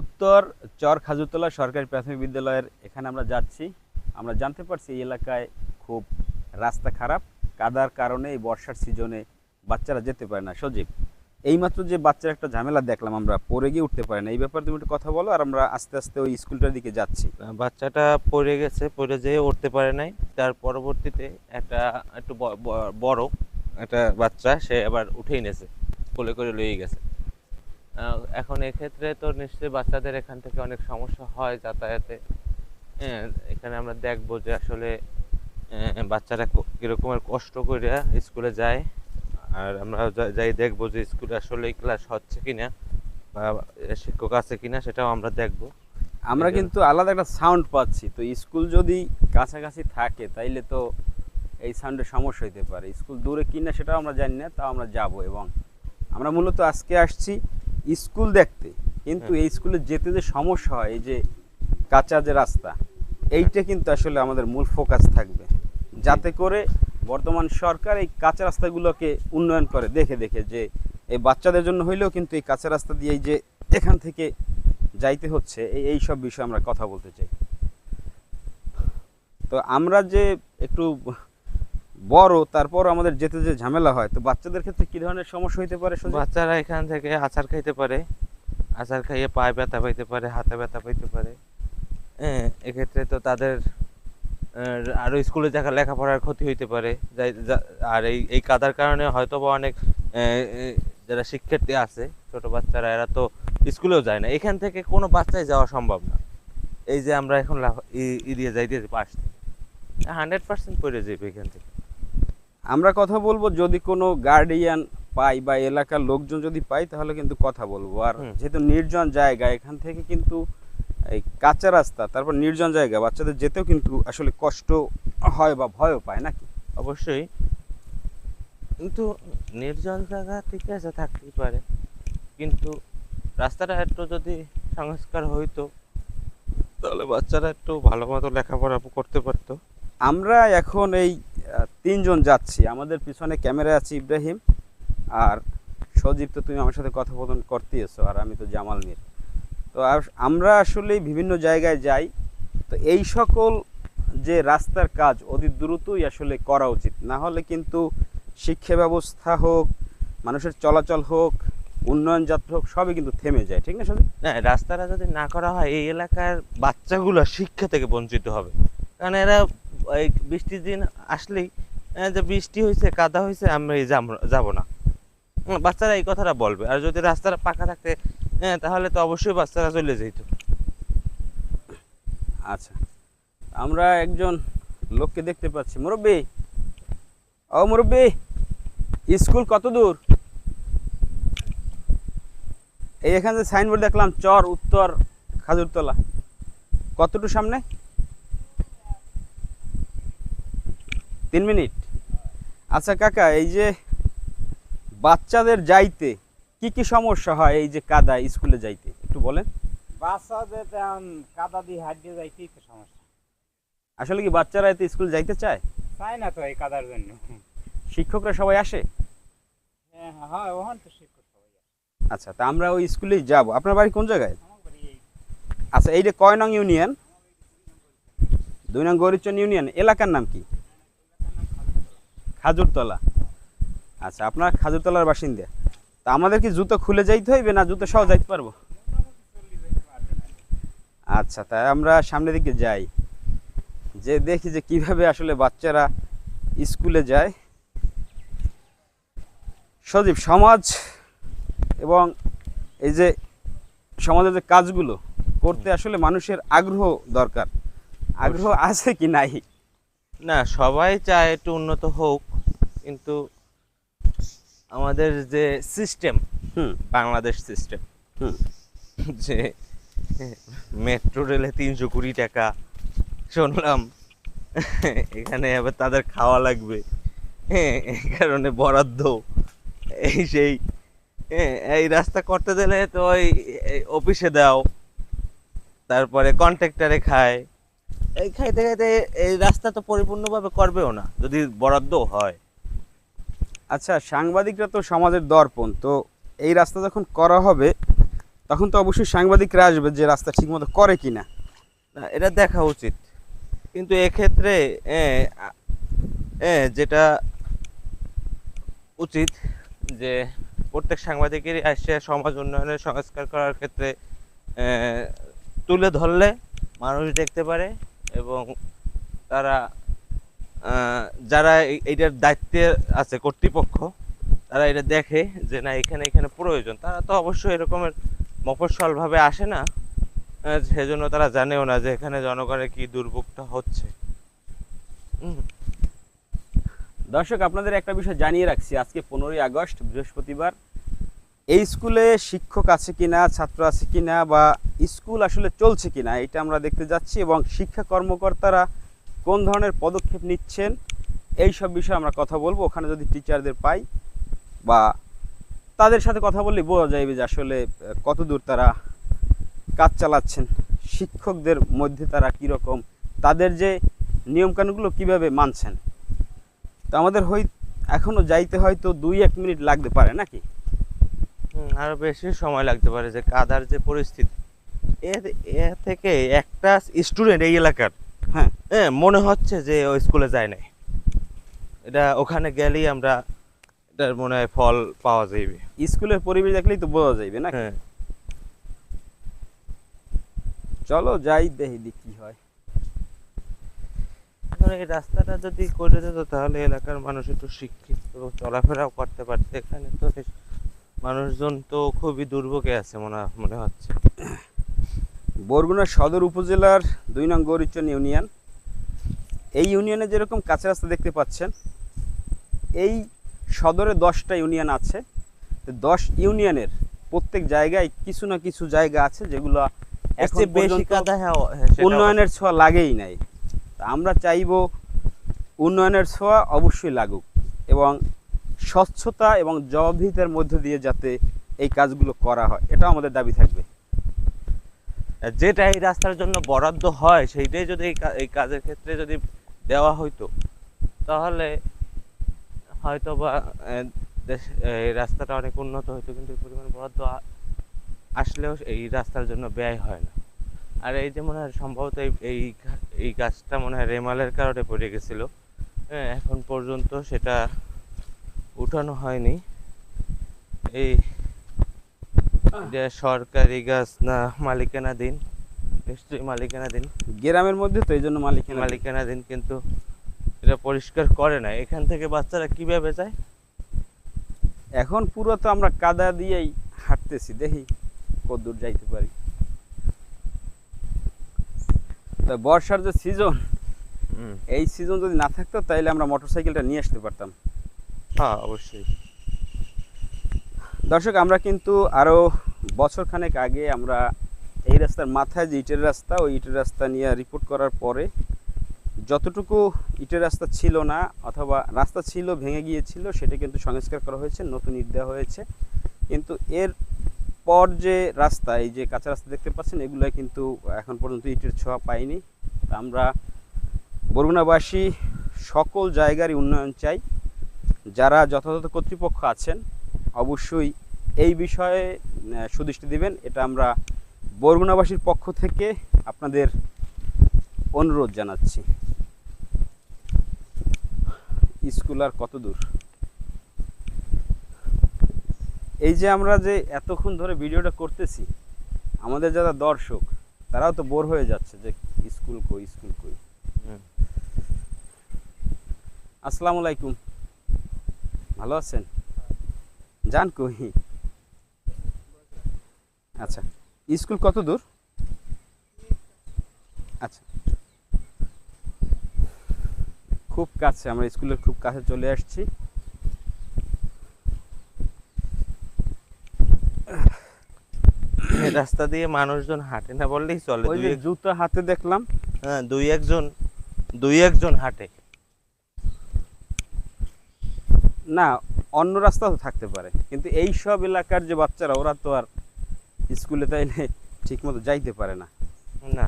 উত্তর চর খাজুতলা সরকারি প্রাথমিক বিদ্যালয়ের এখানে আমরা যাচ্ছি। আমরা জানতে পারছি এই এলাকায় খুব রাস্তা খারাপ, কাদার কারণে এই বর্ষার সিজনে বাচ্চারা যেতে পারে না। সজীব, এইমাত্র যে বাচ্চার একটা ঝামেলা দেখলাম আমরা, পড়ে গিয়ে উঠতে পারে না। এই ব্যাপারে তুমি একটু কথা বলো আর আমরা আস্তে আস্তে ওই স্কুলটার দিকে যাচ্ছি। বাচ্চাটা পড়ে গেছে, পড়ে যেয়ে উঠতে পারে নাই। তার পরবর্তীতে একটা একটু বড় একটা বাচ্চা সে আবার উঠেই নেছে কোলে করে লয়ে গেছে। এখন এক্ষেত্রে তো নিশ্চয়ই বাচ্চাদের এখান থেকে অনেক সমস্যা হয় যাতায়াতে। হ্যাঁ, এখানে আমরা দেখব যে আসলে বাচ্চারা কিরকমের কষ্ট করে স্কুলে যায়। আর আমরা যাই দেখব যে স্কুলে আসলে ক্লাস হচ্ছে কিনা বা শিক্ষক আছে কিনা সেটাও আমরা দেখব। আমরা কিন্তু আলাদা একটা সাউন্ড পাচ্ছি। তো স্কুল যদি কাছাকাছি থাকে তাইলে তো এই সাউন্ডের সমস্যা হতে পারে। স্কুল দূরে কিনা সেটাও আমরা জানি না তাও আমরা যাব এবং আমরা মূলত আজকে আসছি স্কুল দেখতে কিন্তু এই স্কুলে যেতে যে সমস্যা হয় এই যে কাঁচা যে রাস্তা এইটা কিন্তু আসলে আমাদের মূল ফোকাস থাকবে। যাতে করে বর্তমান সরকার এই কাঁচা রাস্তাগুলোকে উন্নয়ন করে দেখে দেখে যে এই বাচ্চাদের জন্য হইলেও কিন্তু এই কাঁচা রাস্তা দিয়ে এই যে এখান থেকে যাইতে হচ্ছে এই এই সব বিষয়ে আমরা কথা বলতে চাই। তো আমরা যে একটু বড় তারপর আমাদের যেতে যে ঝামেলা হয়, তো বাচ্চাদের ক্ষেত্রে কি ধরনের সমস্যা হইতে পারে? বাচ্চারা এখান থেকে আচার খাইতে পারে। আচার খাইয়ে পায়ে ব্যথা পাইতে পারে, হাতে ব্যথা পাইতে পারে। হ্যাঁ এক্ষেত্রে তো তাদের আরও স্কুলে দেখা, লেখাপড়ার ক্ষতি হইতে পারে। যাই- আর এই এই কাদার কারণে হয়তো বা অনেক যারা শিক্ষার্থী আছে, ছোট বাচ্চারা, এরা তো স্কুলেও যায় না। এখান থেকে কোনো বাচ্চাই যাওয়া সম্ভব না। এই যে আমরা এখন ই- দিয়ে পাশ হান্ড্রেড পার্সেন্ট পড়ে যাবে এখান থেকে। আমরা কথা বলব যদি কোনো গার্ডিয়ান পাই বা এলাকার লোকজন যদি পাই তাহলে কিন্তু কথা বলব। আর যেহেতু নির্জন জায়গা এখান থেকে কিন্তু এই কাঁচা রাস্তা তারপর নির্জন জায়গা বাচ্চাদের যেতেও কিন্তু আসলে কষ্ট হয় বা ভয়ও পায় নাকি? অবশ্যই। কিন্তু নির্জন জায়গা ঠিক আছে থাকতেই পারে। কিন্তু রাস্তাটা একটু যদি সংস্কার হইতো তাহলে বাচ্চারা একটু ভালো মতো লেখাপড়া করতে পারতো। আমরা এখন এই তিনজন যাচ্ছি। আমাদের পিছনে ক্যামেরায় আছে ইব্রাহিম আর সজীব, তো তুমি আমার সাথে কথোপকথন করতে এসো আর আমি তো জামাল মির। তো আমরা আসলে বিভিন্ন জায়গায় যাই। তো এই সকল যে রাস্তার কাজ অতি দ্রুতই আসলে করা উচিত। না হলে কিন্তু শিক্ষা ব্যবস্থা হোক, মানুষের চলাচল হোক, উন্নয়ন যাত্রা হোক, সবই কিন্তু থেমে যায়। ঠিক না সজীব? না, রাস্তাটা যদি না করা হয়, এই এলাকার বাচ্চাগুলো শিক্ষা থেকে বঞ্চিত হবে। কারণ এরা এই বৃষ্টির দিন আসলেই যে বৃষ্টি হয়েছে কাদা হয়েছে আমরা যাব না। বাচ্চারা এই কথাটা বলবে। আর যদি রাস্তাটা পাকা থাকতে হ্যাঁ তাহলে তো অবশ্যই বাচ্চারা চলে যেত আচ্ছা। আমরা একজন লোককে দেখতে পাচ্ছি। মুরব্বী! ও মুরব্বী! স্কুল কত দূর? এই এখানে সাইনবোর্ড দেখলাম, চর, উত্তর, খাজুরতলা। কতটুকু সামনে? তিন মিনিট। আচ্ছা কাকা এই যে বাচ্চাদের যাইতে কি কি সমস্যা হয় এই যে কাদা স্কুলে যাইতে? একটু বলেন। বাচ্চাদের কাদা দিয়ে হাত দিয়ে যাইতেই তো সমস্যা। আসলে কি বাচ্চারা এতে স্কুল যাইতে চায়? চাই না তো এই কাদার জন্য। শিক্ষকরা সবাই আসে? হ্যাঁ হ্যাঁ ওখান তো শিক্ষক সবাই আচ্ছা তা আমরা ওই স্কুলেই যাব। আপনার বাড়ি কোন জায়গায়? বাড়ি এই আচ্ছা এইটা কয় নং ইউনিয়ন? দুই নং গরিচন ইউনিয়ন। এলাকার নাম কি? খাজুরতলা। আচ্ছা আপনার খাজুরতলার বাসিন্দা। তা আমাদের কি জুতো খুলে যাইতে হইবে না জুতো সহ যাইতে পারব? আচ্ছা তাই আমরা সামনের দিকে যাই। যে দেখি যে কীভাবে আসলে বাচ্চারা স্কুলে যায়। সজীব, সমাজ এবং এই যে সমাজের যে কাজগুলো করতে আসলে মানুষের আগ্রহ দরকার। আগ্রহ আছে কি নাই? না, সবাই চায় একটু উন্নত হোক। কিন্তু আমাদের যে সিস্টেম হুম। বাংলাদেশ সিস্টেম হুম। যে মেট্রো রেলে তিনশো কুড়ি টাকা শুনলাম এখানে আবার তাদের খাওয়া লাগবে হ্যাঁ এই কারণে বরাদ্দ এই সেই হ্যাঁ এই রাস্তা করতে দিলে তো ওই অফিসে দাও তারপরে কন্ট্রাক্টরে খায় এই খাইতে খাইতে এই রাস্তা তো পরিপূর্ণভাবে করবেও না যদি বরাদ্দ হয়। আচ্ছা সাংবাদিকরা তো সমাজের দর্পণ তো এই রাস্তা যখন করা হবে তখন তো অবশ্যই সাংবাদিকরা আসবে যে রাস্তা ঠিকমতো করে কি না, এটা দেখা উচিত। কিন্তু এক্ষেত্রে যেটা উচিত যে প্রত্যেক সাংবাদিকেরই আসে সমাজ উন্নয়নের সংস্কার করার ক্ষেত্রে তুলে ধরলে মানুষ দেখতে পারে এবং তারা যারা এইটার দায়িত্বে আছে কর্তৃপক্ষ, তারা এটা দেখে যে না, এখানে এখানে প্রয়োজন। তারা তো অবশ্যই এরকমের মফস্বলভাবে আসে না সেজন্য তারা জানেও না যে এখানে জনগণের কি দুর্ভোগটা হচ্ছে। দর্শক, আপনাদের একটা বিষয় জানিয়ে রাখছি। আজকে পনেরোই আগস্ট, বৃহস্পতিবার। এই স্কুলে শিক্ষক আছে কিনা, ছাত্র আছে কিনা, বা স্কুল আসলে চলছে কিনা, এটা আমরা দেখতে যাচ্ছি এবং শিক্ষা কর্মকর্তারা কোন ধরনের পদক্ষেপ নিচ্ছেন এই সব বিষয়ে আমরা কথা বলব। ওখানে যদি টিচারদের পাই বা তাদের সাথে কথা বললে বোঝা যাবে যে আসলে কতদূর তারা কাজ চালাচ্ছেন। শিক্ষকদের মধ্যে তারা কীরকম তাদের যে নিয়মকানুনগুলো কীভাবে মানছেন। তো আমাদের হই এখনও যাইতে হয়তো দুই এক মিনিট লাগতে পারে নাকি? হুম, আরও বেশি সময় লাগতে পারে যে কাদার যে পরিস্থিতি। এ থেকে একটা স্টুডেন্ট এই এলাকার হ্যাঁ। মনে হচ্ছে যে ওই স্কুলে যায় নাই। এটা ওখানে গেলেই আমরা এটার মনে হয় ফল পাওয়া যাবে স্কুলের পরিবেশ দেখলেই তো বোঝা যাইবে না হ্যাঁ। চলো যাই দেখি দি কি হয়। এখন এই রাস্তাটা যদি করে দিত তাহলে এলাকার মানুষ একটু শিক্ষিত চলাফেরাও করতে পারত। এখানে তো মানুষজন তো খুবই দুর্ভোগে আছে মনে মনে হচ্ছে। বরগুনা সদর উপজেলার দুই নং গরিচন ইউনিয়ন। এই ইউনিয়নে যেরকম কাঁচা রাস্তা দেখতে পাচ্ছেন এই সদরে দশটা ইউনিয়ন আছে। দশ ইউনিয়নের প্রত্যেক জায়গায় কিছু না কিছু জায়গা আছে যেগুলো হ্যাঁ হ্যাঁ, উন্নয়নের ছোঁয়া লাগেই নাই। আমরা চাইব উন্নয়নের ছোঁয়া অবশ্যই লাগুক এবং স্বচ্ছতা এবং জবাবদিহিতার মধ্য দিয়ে যাতে এই কাজগুলো করা হয় এটা আমাদের দাবি থাকবে। যেটা এই রাস্তার জন্য বরাদ্দ হয়, সেইটাই যদি এই কাজের ক্ষেত্রে যদি দেওয়া হইতো, তাহলে হয়তো বা দেশ- এই রাস্তাটা অনেক উন্নত হতো কিন্তু এই পরিমাণ বরাদ্দ আসলেও এই রাস্তার জন্য ব্যয় হয় না। আর এই যে মনে হয় সম্ভবত এই এই এই গাছটা মনে হয় রেমালের কারণে পড়ে গেছিল। হ্যাঁ এখন পর্যন্ত সেটা উঠানো হয়নি। এই এটা সরকারি গাছ না মালিকানাধীন নিশ্চয়ই মালিকানাধীন গ্রামের মধ্যে তো এই জন্য মালিকানা মালিকানাধীন কিন্তু এটা পরিষ্কার করে না। এখান থেকে বাচ্চারা কীভাবে যায়? এখন পুরো তো আমরা কাদা দিয়েই হাঁটতেছি দেখি কতদূর যাইতে পারি। তা বর্ষার যে সিজন এই সিজন যদি না থাকতো তাইলে আমরা মোটরসাইকেলটা নিয়ে আসতে পারতাম। হ্যাঁ অবশ্যই। দর্শক, আমরা কিন্তু আরও বছরখানেক আগে আমরা এই রাস্তার মাথায় যে ইটের রাস্তা, ওই ইটের রাস্তা নিয়ে রিপোর্ট করার পরে যতটুকু ইটের রাস্তা ছিল না অথবা রাস্তা ছিল, ভেঙে গিয়েছিল, সেটা কিন্তু সংস্কার করা হয়েছে, নতুন ইট দেওয়া হয়েছে। কিন্তু এর পর যে রাস্তা, এই যে কাঁচা রাস্তা দেখতে পাচ্ছেন এগুলো কিন্তু এখন পর্যন্ত ইটের ছোঁয়া পাইনি। আমরা বরগুনাবাসী সকল জায়গারই উন্নয়ন চাই। যারা যথাযথ কর্তৃপক্ষ আছেন অবশ্যই এই বিষয়ে সুদৃষ্টি দিবেন। এটা আমরা বরগুনাবাসীর পক্ষ থেকে আপনাদের অনুরোধ জানাচ্ছি। স্কুল আর কত দূর? এই যে আমরা যে এতক্ষণ ধরে ভিডিওটা করতেছি আমাদের যারা দর্শক তারাও তো বোর হয়ে যাচ্ছে যে স্কুল কই স্কুল কই। আসসালামু আলাইকুম। ভালো আছেন? যান কই? আচ্ছা স্কুল কত দূর? আচ্ছা। খুব কাছে আমরা স্কুলের খুব কাছে চলে আসছি। রাস্তা দিয়ে মানুষজন হাঁটে না বললেই চলে জুতা হাতে দেখলাম। হ্যাঁ দুই একজন দুই একজন হাঁটে। না অন্য রাস্তা তো থাকতে পারে। কিন্তু এই সব এলাকার যে বাচ্চারা ওরা তো আর স্কুলে তাইলে ঠিক মতো যাইতে পারে না। না।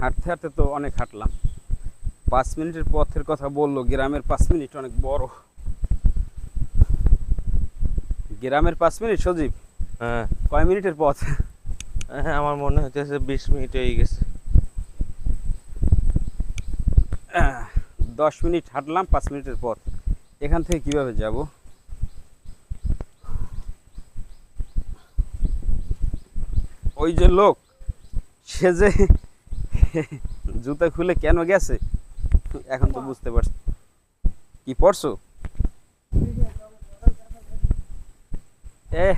হাঁটতে হাঁটতে তো অনেক হাঁটলাম। পাঁচ মিনিটের পথের কথা বলল গ্রামের পাঁচ মিনিট অনেক বড়। গ্রামের পাঁচ মিনিট সজীব। হ্যাঁ। কয় মিনিটের পথ? হ্যাঁ, আমার মনে হচ্ছে বিশ মিনিট হয়ে গেছে। দশ মিনিট হাঁটলাম পাঁচ মিনিটের পথ। এখান থেকে কীভাবে যাব? ওই যে লোক সে যে জুতা খুলে কেন গেছে? এখন তো বুঝতে পারছি কি পড়ছো? এ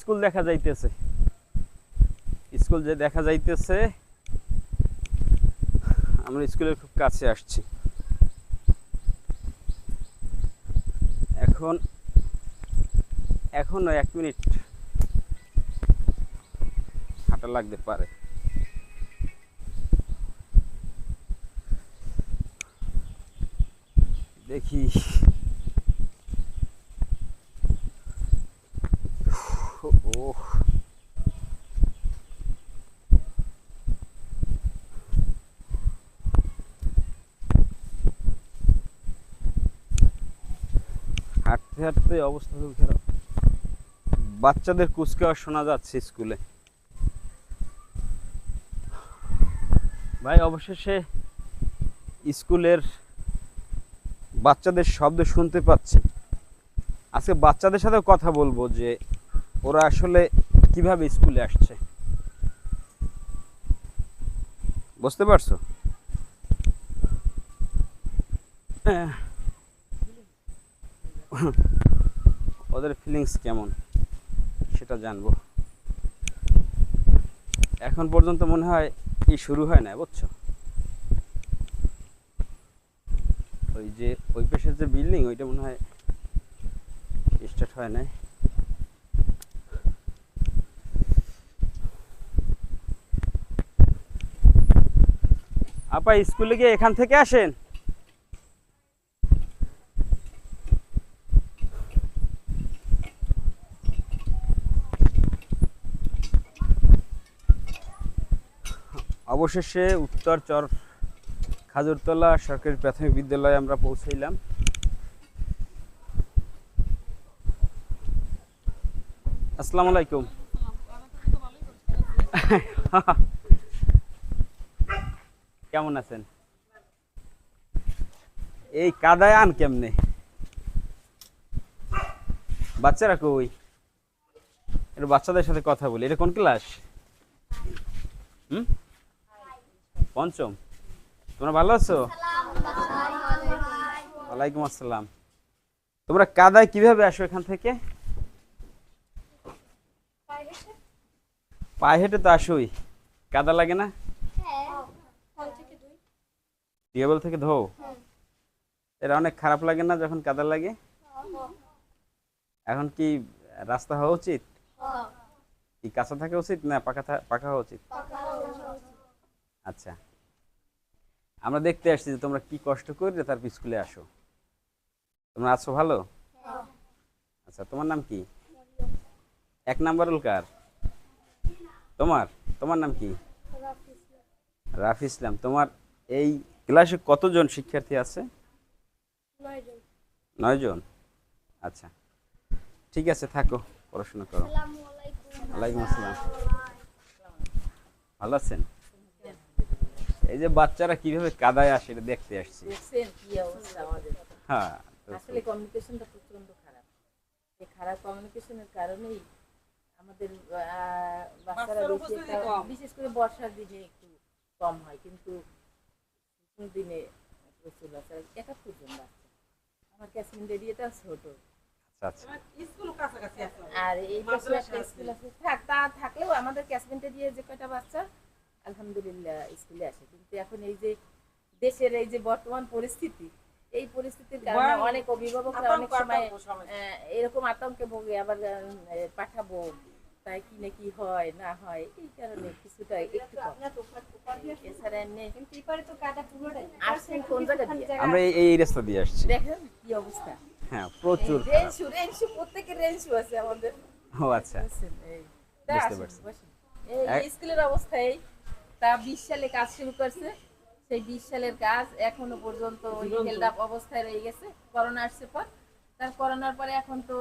স্কুল দেখা যাইতেছে। স্কুল যে দেখা যাইতেছে, আমরা স্কুলের খুব কাছে আসছি। এখন, এখনও এক মিনিট হাঁটা লাগতে পারে। দেখি ও হাঁটতে অবস্থা খুব খারাপ। বাচ্চাদের কুচকাওয়া শোনা যাচ্ছে স্কুলে। ভাই অবশেষে স্কুলের বাচ্চাদের শব্দ শুনতে পাচ্ছি। আজকে বাচ্চাদের সাথে কথা বলব যে ওরা আসলে কীভাবে স্কুলে আসছে। বুঝতে পারছ? হ্যাঁ। ওদের ফিলিংস কেমন? সেটা জানব। এখন পর্যন্ত মনে হয় কি শুরু হয় না বুঝছ? ওই যে, ওই পাশের যে বিল্ডিং ওইটা মনে হয় স্টার্ট হয় না আপা স্কুলে গিয়ে এখান থেকে আসেন? অবশেষে উত্তর চর খাজুরতলা সরকারি প্রাথমিক বিদ্যালয়ে আমরা পৌঁছাইলাম। আসসালামু আলাইকুম। কেমন আছেন? এই কাদায় আন কেমনে? বাচ্চারা কই? বাচ্চাদের সাথে কথা বলি। এটা কোন ক্লাস? হুম? পঞ্চম। তোমরা ভালো আছো? ওয়ালাইকুম আসসালাম। তোমরা কাদায় কীভাবে আসো এখান থেকে? পায়ে হেঁটে তো আসোই। কাদা লাগে না? টিউবওয়েল থেকে ধো এটা অনেক খারাপ লাগে না যখন কাদা লাগে? এখন কি রাস্তা হওয়া উচিত? কি কাঁচা থাকা উচিত না পাকা পাকা হওয়া উচিত। আচ্ছা। আমরা দেখতে আসছি যে তোমরা কি কষ্ট করে তার স্কুলে আসো। তোমরা আছো ভালো? আচ্ছা তোমার নাম কি? এক নাম্বার কার? তোমার? তোমার নাম কি? রাফি ইসলাম। তোমার এই ক্লাসে কতজন শিক্ষার্থী আছে? নয় জন আচ্ছা ঠিক আছে থাকো পড়াশোনা করো। ওয়ালাইকুম আসসালাম। ভালো আছেন? এই যে বাচ্চারা কীভাবে কাদায় আসে এটা দেখতে আসছি। দেখছেন কি অবস্থা আমাদের? হ্যাঁ আসলে কমিউনিকেশনটা প্রচণ্ড খারাপ। এই খারাপ কমিউনিকেশনের কারণেই আমাদের বাচ্চারা বেশি বিশেষ করে বর্ষার দিনে একটু কম হয় কিন্তু দিনে প্রচুর বাচ্চা একাত্তর জন বাচ্চা। আমার এরিয়াটা ছোট। আচ্ছা আচ্ছা। আর এই স্কুল আছে তা থাকলেও আমাদের ক্যাসমেন্ট এরিয়া যে কয়টা বাচ্চা আলহামদুলিল্লাহ স্কুলে আসে। কিন্তু এখন এই যে দেশের এই যে বর্তমান পরিস্থিতি এই পরিস্থিতির কারণে অনেক অভিভাবকরা অনেক সময় এরকম আতঙ্কে ভোগে আবার পাঠাবো তাই কি না কি হয় না হয় এই কারণে কিছুটা একটু এছাড়া এমনি আসছেন কোন জায়গা দিয়ে? আমরা এই রাস্তা দিয়ে আসছি। দেখেন কি অবস্থা। হ্যাঁ প্রচুর। রেঞ্জু রেঞ্জু প্রত্যেকের রেঞ্জু আছে আমাদের। ও আচ্ছা এই। বুঝতে পারছি। এই স্কুলের অবস্থা এই। তা বিশ সালে কাজ শুরু করছে। সেই বিশ সালের কাজ এখনও পর্যন্ত ওই হেল্ড আপ অবস্থায় রয়ে গেছে। করোনা আসছে পর। তার করোনার পরে এখন তো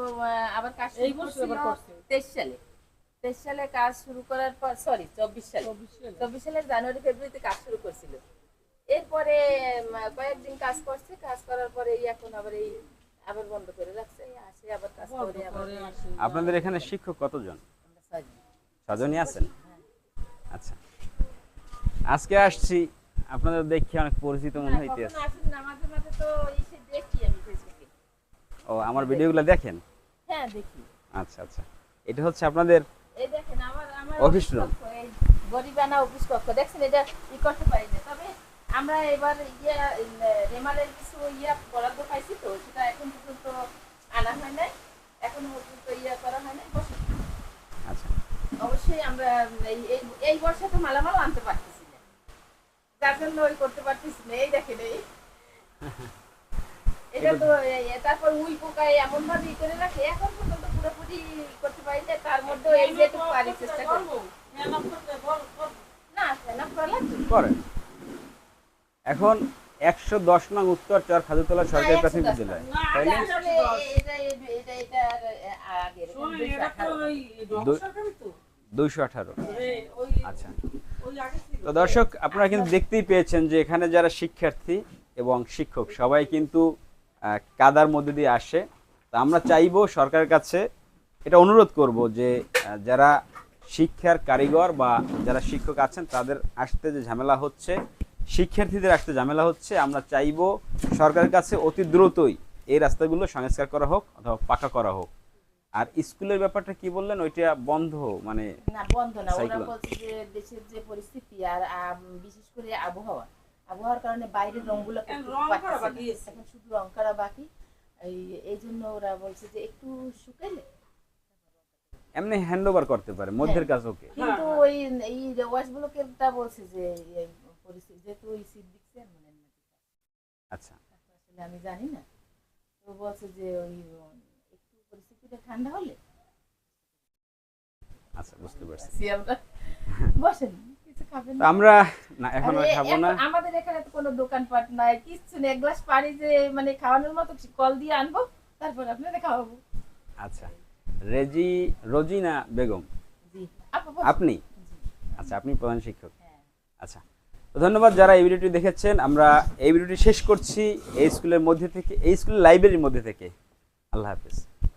আবার কাজ শুরু করছে। তেইশ সালে। তেইশ সালে কাজ শুরু করার পর সরি চব্বিশ সালে। চব্বিশ সালের জানুয়ারি ফেব্রুয়ারিতে কাজ শুরু করছিল। এরপরে কয়েকদিন কাজ করছে। কাজ করার পরে এই এখন আবার এই আবার বন্ধ করে রাখছে। আসে আবার কাজ করে আবার আপনাদের এখানে শিক্ষক কতজন? ছজনই আছেন? আচ্ছা। আজকে আসছি আপনাদের দেখি অনেক পরিচিত মনে হ্যাঁ, হইতেছে। কখনো আসেন না, মাঝে মাঝে তো এসে দেখি আমি ফেসবুকে। ও আমার ভিডিওগুলো দেখেন? হ্যাঁ দেখি। আচ্ছা আচ্ছা। এটা হচ্ছে আপনাদের এই দেখেন আমার আমার অফিস রুম। গরিবানা অফিস কক্ষ। দেখছেন এটা ই করতে পারি না। তবে আমরা এবার ইয়া রেমালের কিছু ইয়া বরাদ্দ পাইছি তো সেটা এখন পর্যন্ত আনা হয় নাই। এখনও পর্যন্ত ইয়া করা হয় নাই। আচ্ছা। অবশ্যই আমরা এই এই- বর্ষে তো মালামাল আনতে পারতেছি। যার জন্য ওই করতে পারতেছি না এই দেখেন এই। এটা তো তারপর উই পোকায় এমন ভাবে করে রাখে। এখন পর্যন্ত পুরোপুরি করতে পারি না তার মধ্যে এই যেটুকু পারি চেষ্টা করব না করা এখন একশো দশ নং উত্তর চর খাজুতলা সরকারি প্রাথমিক বিদ্যালয়। দুইশো আঠারো। দুইশো আঠারো। আচ্ছা। তো দর্শক, আপনারা কিন্তু দেখতেই পেয়েছেন যে এখানে যারা শিক্ষার্থী এবং শিক্ষক, সবাই কিন্তু কাদার মধ্যে দিয়ে আসে। তো আমরা চাইব সরকারের কাছে এটা অনুরোধ করব যে যারা শিক্ষার কারিগর বা যারা শিক্ষক আছেন, তাদের আসতে যে ঝামেলা হচ্ছে, শিক্ষার্থীদের আসতে ঝামেলা হচ্ছে, আমরা চাইব সরকারের কাছে অতি দ্রুতই এই রাস্তাগুলো সংস্কার করা হোক অথবা পাকা করা হোক। আর স্কুলের ব্যাপারটা কি বললেন? ওইটা বন্ধ মানে না বন্ধ না। ওরা বলছে যে দেশের যে পরিস্থিতি আর বিশেষ করে আবহাওয়া আবহাওয়ার কারণে বাইরের রংগুলো এখন। আছে। এখন শুধু রং করা বাকি। এই জন্য ওরা বলছে যে একটু শুকাইলে এমনি হ্যান্ড ওভার করতে পারে মধ্যের কাজ ওকে। কিন্তু ওই এই ওয়াশ ব্লকেরটা বলছে যে এই পরিস্থিতি যেহেতু ওই সিট দিচ্ছে মানে আচ্ছা। আসলে আমি জানি না। তো বলছে যে ওই পরিস্থিতিটা ঠান্ডা হলে? আচ্ছা বুঝতে পারছি। বসেন কিছু খাবেন আমরা না এখন আর খাব না। আমাদের এখানে তো কোনো দোকানপাট নাই নেই। এক গ্লাস পানি যে মানে খাওয়ানোর মতো কল দিয়ে আনব? তারপর আপনাদের খাওয়াবো। আচ্ছা রেজি রোজিনা বেগম। আপনি? আচ্ছা আপনি প্রধান শিক্ষক। হ্যাঁ। আচ্ছা তো ধন্যবাদ যারা এই ভিডিওটি দেখেছেন। আমরা এই ভিডিওটি শেষ করছি এই স্কুলের মধ্যে থেকে এই স্কুলের লাইব্রেরির মধ্যে থেকে। আল্লাহ হাফিজ।